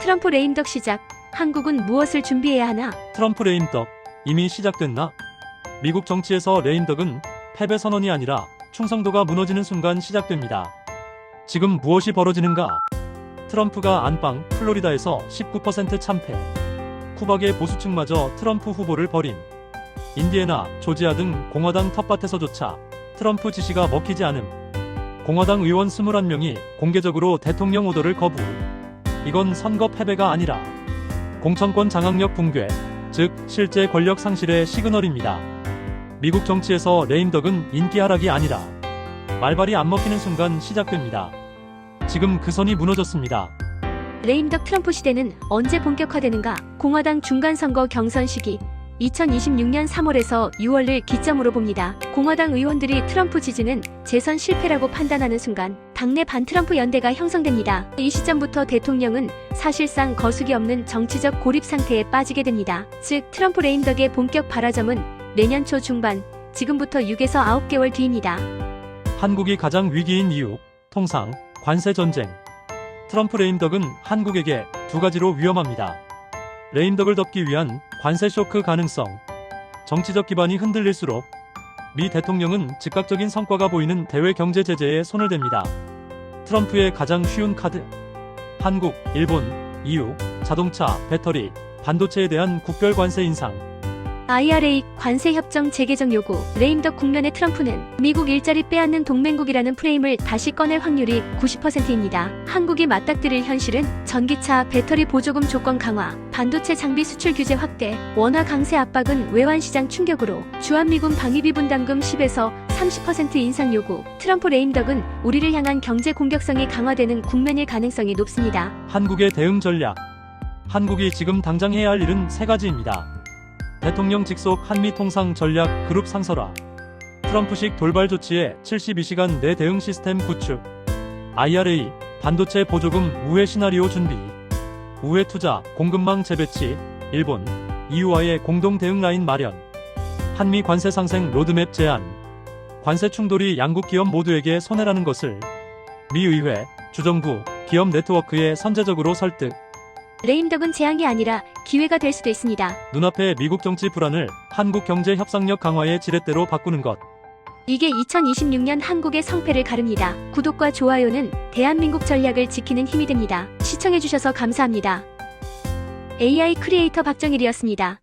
트럼프 레임덕 시작. 한국은 무엇을 준비해야 하나? 트럼프 레임덕 이미 시작됐나? 미국 정치에서 레임덕은 패배 선언이 아니라 충성도가 무너지는 순간 시작됩니다. 지금 무엇이 벌어지는가? 트럼프가 안방 플로리다에서 19% 참패. 쿠박의 보수층마저 트럼프 후보를 버림. 인디애나, 조지아 등 공화당 텃밭에서조차 트럼프 지시가 먹히지 않음. 공화당 의원 21명이 공개적으로 대통령 오더를 거부. 이건 선거 패배가 아니라 공천권 장악력 붕괴, 즉 실제 권력 상실의 시그널입니다. 미국 정치에서 레임덕은 인기 하락이 아니라 말발이 안 먹히는 순간 시작됩니다. 지금 그 선이 무너졌습니다. 레임덕 트럼프 시대는 언제 본격화되는가? 공화당 중간선거 경선 시기 2026년 3월에서 6월을 기점으로 봅니다. 공화당 의원들이 트럼프 지지는 재선 실패라고 판단하는 순간 당내 반트럼프 연대가 형성됩니다. 이 시점부터 대통령은 사실상 거수기 없는 정치적 고립 상태에 빠지게 됩니다. 즉 트럼프 레임덕의 본격 발화점은 내년 초 중반, 지금부터 6에서 9개월 뒤입니다. 한국이 가장 위기인 이유, 통상, 관세 전쟁. 트럼프 레임덕은 한국에게 두 가지로 위험합니다. 레임덕을 덮기 위한 관세 쇼크 가능성. 정치적 기반이 흔들릴수록 미 대통령은 즉각적인 성과가 보이는 대외 경제 제재에 손을 댑니다. 트럼프의 가장 쉬운 카드. 한국, 일본, EU, 자동차, 배터리, 반도체에 대한 국별 관세 인상. IRA 관세 협정 재개정 요구, 레임덕 국면의 트럼프는 미국 일자리 빼앗는 동맹국이라는 프레임을 다시 꺼낼 확률이 90%입니다. 한국이 맞닥뜨릴 현실은 전기차 배터리 보조금 조건 강화, 반도체 장비 수출 규제 확대, 원화 강세 압박은 외환 시장 충격으로 주한미군 방위비 분담금 10에서 30% 인상 요구, 트럼프 레임덕은 우리를 향한 경제 공격성이 강화되는 국면일 가능성이 높습니다. 한국의 대응 전략. 한국이 지금 당장 해야 할 일은 세 가지입니다. 대통령 직속 한미 통상 전략 그룹 상설화. 트럼프식 돌발 조치에 72시간 내 대응 시스템 구축. IRA 반도체 보조금 우회 시나리오 준비. 우회 투자 공급망 재배치. 일본 EU와의 공동 대응 라인 마련. 한미 관세 상생 로드맵 제안. 관세 충돌이 양국 기업 모두에게 손해라는 것을 미 의회, 주정부, 기업 네트워크에 선제적으로 설득. 레임덕은 재앙이 아니라 기회가 될 수도 있습니다. 눈앞의 미국 정치 불안을 한국 경제 협상력 강화의 지렛대로 바꾸는 것. 이게 2026년 한국의 성패를 가릅니다. 구독과 좋아요는 대한민국 전략을 지키는 힘이 됩니다. 시청해주셔서 감사합니다. AI 크리에이터 박정일이었습니다.